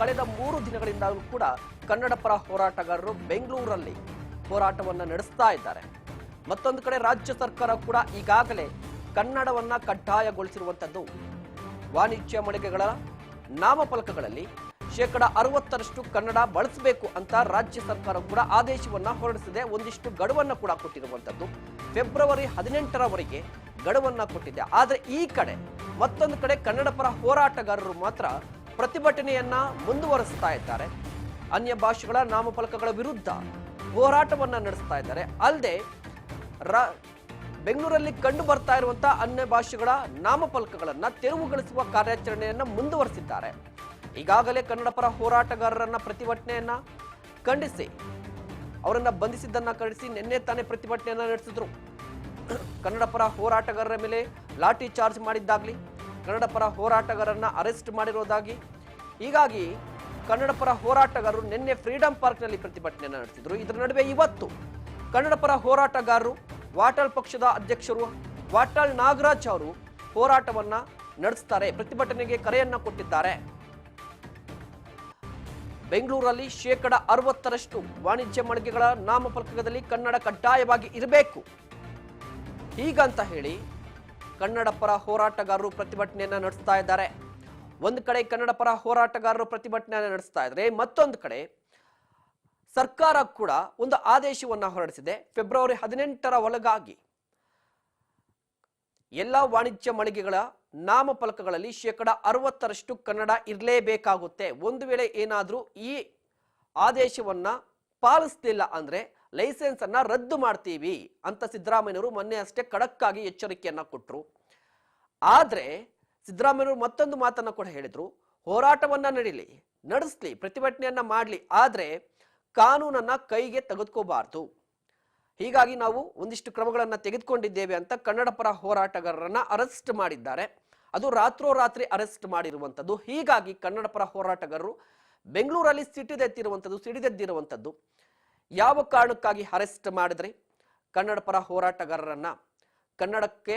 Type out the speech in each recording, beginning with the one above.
ಕಳೆದ ಮೂರು ದಿನಗಳಿಂದಲೂ ಕೂಡ ಕನ್ನಡ ಪರ ಹೋರಾಟಗಾರರು ಬೆಂಗಳೂರಲ್ಲಿ ಹೋರಾಟವನ್ನು ನಡೆಸ್ತಾ ಇದ್ದಾರೆ. ಮತ್ತೊಂದು ಕಡೆ ರಾಜ್ಯ ಸರ್ಕಾರ ಕೂಡ ಈಗಾಗಲೇ ಕನ್ನಡವನ್ನ ಕಡ್ಡಾಯಗೊಳಿಸಿರುವಂತದ್ದು. ವಾಣಿಜ್ಯ ಮಳಿಗೆಗಳ ನಾಮಫಲಕಗಳಲ್ಲಿ ಶೇಕಡ ಅರವತ್ತರಷ್ಟು ಕನ್ನಡ ಬಳಸಬೇಕು ಅಂತ ರಾಜ್ಯ ಸರ್ಕಾರ ಕೂಡ ಆದೇಶವನ್ನ ಹೊರಡಿಸಿದೆ. ಒಂದಿಷ್ಟು ಗಡುವನ್ನ ಕೂಡ ಕೊಟ್ಟಿರುವಂತದ್ದು. ಫೆಬ್ರವರಿ ಹದಿನೆಂಟರವರೆಗೆ ಗಡುವನ್ನ ಕೊಟ್ಟಿದೆ. ಆದ್ರೆ ಈ ಕಡೆ ಮತ್ತೊಂದು ಕಡೆ ಕನ್ನಡ ಪರ ಹೋರಾಟಗಾರರು ಮಾತ್ರ ಪ್ರತಿಭಟನೆಯನ್ನ ಮುಂದುವರಿಸ್ತಾ ಇದ್ದಾರೆ. ಅನ್ಯ ಭಾಷೆಗಳ ನಾಮಫಲಕಗಳ ವಿರುದ್ಧ ಹೋರಾಟವನ್ನ ನಡೆಸ್ತಾ ಇದ್ದಾರೆ. ಅಲ್ಲದೆ ರ- ಬೆಂಗಳೂರಲ್ಲಿ ಕಂಡು ಬರ್ತಾ ಇರುವಂತಹ ಅನ್ಯ ಭಾಷೆಗಳ ನಾಮಫಲಕಗಳನ್ನ ತೆರವುಗೊಳಿಸುವ ಕಾರ್ಯಾಚರಣೆಯನ್ನ ಮುಂದುವರಿಸಿದ್ದಾರೆ. ಈಗಾಗಲೇ ಕನ್ನಡ ಪರ ಹೋರಾಟಗಾರರನ್ನ ಪ್ರತಿಭಟನೆಯನ್ನ ಖಂಡಿಸಿ, ಅವರನ್ನ ಬಂಧಿಸಿದ್ದನ್ನ ಖಂಡಿಸಿ ನಿನ್ನೆ ತಾನೇ ಪ್ರತಿಭಟನೆಯನ್ನ ನಡೆಸಿದ್ರು. ಕನ್ನಡ ಪರ ಹೋರಾಟಗಾರರ ಮೇಲೆ ಲಾಠಿ ಚಾರ್ಜ್ ಮಾಡಿದ್ದಾಗ್ಲಿ ಕನ್ನಡ ಪರ ಹೋರಾಟಗಾರರನ್ನ ಅರೆಸ್ಟ್ ಮಾಡಿರೋದಾಗಿ. ಹೀಗಾಗಿ ಕನ್ನಡ ಪರ ಹೋರಾಟಗಾರರು ನಿನ್ನೆ ಫ್ರೀಡಂ ಪಾರ್ಕ್ನಲ್ಲಿ ಪ್ರತಿಭಟನೆ ನಡೆಸಿದ್ರು. ಇದರ ನಡುವೆ ಇವತ್ತು ಕನ್ನಡ ಪರ ಹೋರಾಟಗಾರರು ವಾಟಾಳ್ ಪಕ್ಷದ ಅಧ್ಯಕ್ಷರು ವಾಟಾಳ್ ನಾಗರಾಜ್ ಅವರು ಹೋರಾಟವನ್ನ ನಡೆಸ್ತಾರೆ, ಪ್ರತಿಭಟನೆಗೆ ಕರೆಯನ್ನ ಕೊಟ್ಟಿದ್ದಾರೆ. ಬೆಂಗಳೂರಲ್ಲಿ ಶೇಕಡ ಅರವತ್ತರಷ್ಟು ವಾಣಿಜ್ಯ ಮಳಿಗೆಗಳ ನಾಮಫಲಕದಲ್ಲಿ ಕನ್ನಡ ಕಡ್ಡಾಯವಾಗಿ ಇರಬೇಕು. ಹೀಗಂತ ಹೇಳಿ ಕನ್ನಡ ಪರ ಹೋರಾಟಗಾರರು ಪ್ರತಿಭಟನೆಯನ್ನ ನಡೆಸ್ತಾ ಇದ್ದಾರೆ. ಒಂದು ಕಡೆ ಕನ್ನಡ ಪರ ಹೋರಾಟಗಾರರು ಪ್ರತಿಭಟನೆಯನ್ನು ನಡೆಸ್ತಾ ಇದ್ದಾರೆ ಮತ್ತೊಂದು ಕಡೆ ಸರ್ಕಾರ ಕೂಡ ಒಂದು ಆದೇಶವನ್ನು ಹೊರಡಿಸಿದೆ. ಫೆಬ್ರವರಿ ಹದಿನೆಂಟರ ಒಳಗಾಗಿ ಎಲ್ಲ ವಾಣಿಜ್ಯ ಮಳಿಗೆಗಳ ನಾಮಫಲಕಗಳಲ್ಲಿ ಶೇಕಡ ಅರವತ್ತರಷ್ಟು ಕನ್ನಡ ಇರಲೇಬೇಕಾಗುತ್ತೆ. ಒಂದು ವೇಳೆ ಏನಾದರೂ ಈ ಆದೇಶವನ್ನು ಪಾಲಿಸ್ತಿಲ್ಲ ಅಂದ್ರೆ ಲೈಸೆನ್ಸ್ ಅನ್ನ ರದ್ದು ಮಾಡ್ತೀವಿ ಅಂತ ಸಿದ್ದರಾಮಯ್ಯವರು ಮೊನ್ನೆ ಅಷ್ಟೇ ಖಡಕ್ಕಾಗಿ ಎಚ್ಚರಿಕೆಯನ್ನ ಕೊಟ್ಟರು ಆದ್ರೆ ಸಿದ್ದರಾಮಯ್ಯವರು ಮತ್ತೊಂದು ಮಾತನ್ನ ಕೂಡ ಹೇಳಿದ್ರು. ಹೋರಾಟವನ್ನ ನಡೀಲಿ, ನಡೆಸ್ಲಿ, ಪ್ರತಿಭಟನೆಯನ್ನ ಮಾಡಲಿ, ಆದ್ರೆ ಕಾನೂನನ್ನ ಕೈಗೆ ತೆಗೆದುಕೋಬಾರ್ದು. ಹೀಗಾಗಿ ನಾವು ಒಂದಿಷ್ಟು ಕ್ರಮಗಳನ್ನ ತೆಗೆದುಕೊಂಡಿದ್ದೇವೆ ಅಂತ ಕನ್ನಡ ಪರ ಹೋರಾಟಗಾರರನ್ನ ಅರೆಸ್ಟ್ ಮಾಡಿದ್ದಾರೆ. ಅದು ರಾತ್ರೋರಾತ್ರಿ ಅರೆಸ್ಟ್ ಮಾಡಿರುವಂಥದ್ದು ಹೀಗಾಗಿ ಕನ್ನಡ ಪರ ಹೋರಾಟಗಾರರು ಬೆಂಗಳೂರಲ್ಲಿ ಸಿಟಿದೆತ್ತಿರುವಂಥದ್ದು ಸಿಡಿದೆದ್ದಿರುವಂಥದ್ದು ಯಾವ ಕಾರಣಕ್ಕಾಗಿ ಅರೆಸ್ಟ್ ಮಾಡಿದ್ರಿ? ಕನ್ನಡ ಪರ ಹೋರಾಟಗಾರರನ್ನ ಕನ್ನಡಕ್ಕೆ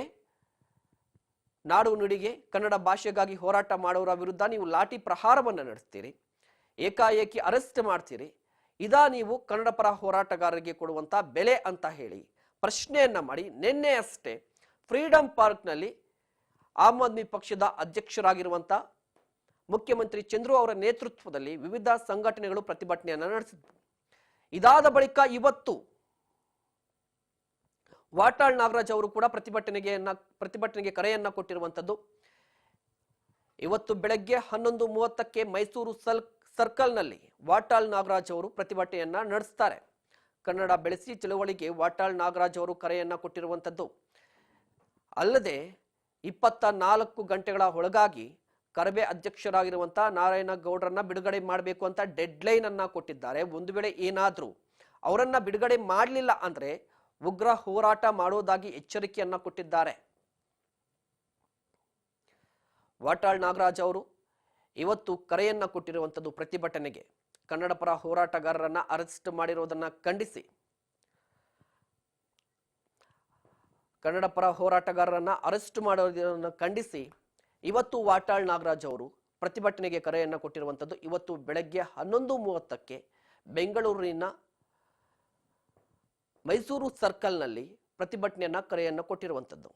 ನಾಡು ನುಡಿಗೆ ಕನ್ನಡ ಭಾಷೆಗಾಗಿ ಹೋರಾಟ ಮಾಡುವರ ವಿರುದ್ಧ ನೀವು ಲಾಠಿ ಪ್ರಹಾರವನ್ನು ನಡೆಸ್ತೀರಿ, ಏಕಾಏಕಿ ಅರೆಸ್ಟ್ ಮಾಡ್ತೀರಿ, ಇದಾ ನೀವು ಕನ್ನಡ ಪರ ಹೋರಾಟಗಾರರಿಗೆ ಕೊಡುವಂತ ಬೆಲೆ ಅಂತ ಹೇಳಿ ಪ್ರಶ್ನೆಯನ್ನ ಮಾಡಿ ನಿನ್ನೆ ಅಷ್ಟೇ ಫ್ರೀಡಂ ಪಾರ್ಕ್ನಲ್ಲಿ ಆಮ್ ಆದ್ಮಿ ಪಕ್ಷದ ಅಧ್ಯಕ್ಷರಾಗಿರುವಂತ ಮುಖ್ಯಮಂತ್ರಿ ಚಂದ್ರು ಅವರ ನೇತೃತ್ವದಲ್ಲಿ ವಿವಿಧ ಸಂಘಟನೆಗಳು ಪ್ರತಿಭಟನೆಯನ್ನ ನಡೆಸಿದ್ವು. ಇದಾದ ಬಳಿಕ ಇವತ್ತು ವಾಟಾಳ್ ನಾಗರಾಜ್ ಅವರು ಕೂಡ ಪ್ರತಿಭಟನೆಗೆ ಪ್ರತಿಭಟನೆಗೆ ಕರೆಯನ್ನ ಕೊಟ್ಟಿರುವಂತದ್ದು ಇವತ್ತು ಬೆಳಗ್ಗೆ ಹನ್ನೊಂದು ಮೂವತ್ತಕ್ಕೆ ಮೈಸೂರು ಸಲ್, ಸರ್ಕಲ್ನಲ್ಲಿ ವಾಟಾಳ್ ನಾಗರಾಜ್ ಅವರು ಪ್ರತಿಭಟನೆಯನ್ನ ನಡೆಸ್ತಾರೆ. ಕನ್ನಡ ಬೆಳೆಸಿ ಚಳವಳಿಗೆ ವಾಟಾಳ್ ನಾಗರಾಜ್ ಅವರು ಕರೆಯನ್ನ ಕೊಟ್ಟಿರುವಂತದ್ದು ಅಲ್ಲದೆ ಇಪ್ಪತ್ತ ನಾಲ್ಕು ಗಂಟೆಗಳ ಒಳಗಾಗಿ ಕರಬೆ ಅಧ್ಯಕ್ಷರಾಗಿರುವಂತ ನಾರಾಯಣ ಗೌಡರನ್ನ ಬಿಡುಗಡೆ ಮಾಡಬೇಕು ಅಂತ ಡೆಡ್ಲೈನ್ ಅನ್ನ ಕೊಟ್ಟಿದ್ದಾರೆ. ಒಂದು ವೇಳೆ ಏನಾದರೂ ಅವರನ್ನ ಬಿಡುಗಡೆ ಮಾಡಲಿಲ್ಲ ಅಂದ್ರೆ ಉಗ್ರ ಹೋರಾಟ ಮಾಡೋದಾಗಿ ಎಚ್ಚರಿಕೆಯನ್ನ ಕೊಟ್ಟಿದ್ದಾರೆ. ವಾಟಾಳ್ ನಾಗರಾಜ್ ಅವರು ಇವತ್ತು ಕರೆಯನ್ನ ಕೊಟ್ಟಿರುವಂಥದ್ದು ಪ್ರತಿಭಟನೆಗೆ. ಕನ್ನಡ ಪರ ಹೋರಾಟಗಾರರನ್ನ ಅರೆಸ್ಟ್ ಮಾಡಿರುವುದನ್ನ ಖಂಡಿಸಿ. ಕನ್ನಡ ಪರ ಹೋರಾಟಗಾರರನ್ನ ಅರೆಸ್ಟ್ ಮಾಡೋದನ್ನ ಖಂಡಿಸಿ. ಇವತ್ತು ವಾಟಾಳ್ ನಾಗರಾಜ್ ಅವರು ಪ್ರತಿಭಟನೆಗೆ ಕರೆಯನ್ನು ಕೊಟ್ಟಿರುವಂಥದ್ದು ಇವತ್ತು ಬೆಳಗ್ಗೆ ಹನ್ನೊಂದು ಮೂವತ್ತಕ್ಕೆ ಬೆಂಗಳೂರಿನ ಮೈಸೂರು ಸರ್ಕಲ್ನಲ್ಲಿ ಪ್ರತಿಭಟನೆಯನ್ನು ಕರೆಯನ್ನು ಕೊಟ್ಟಿರುವಂಥದ್ದು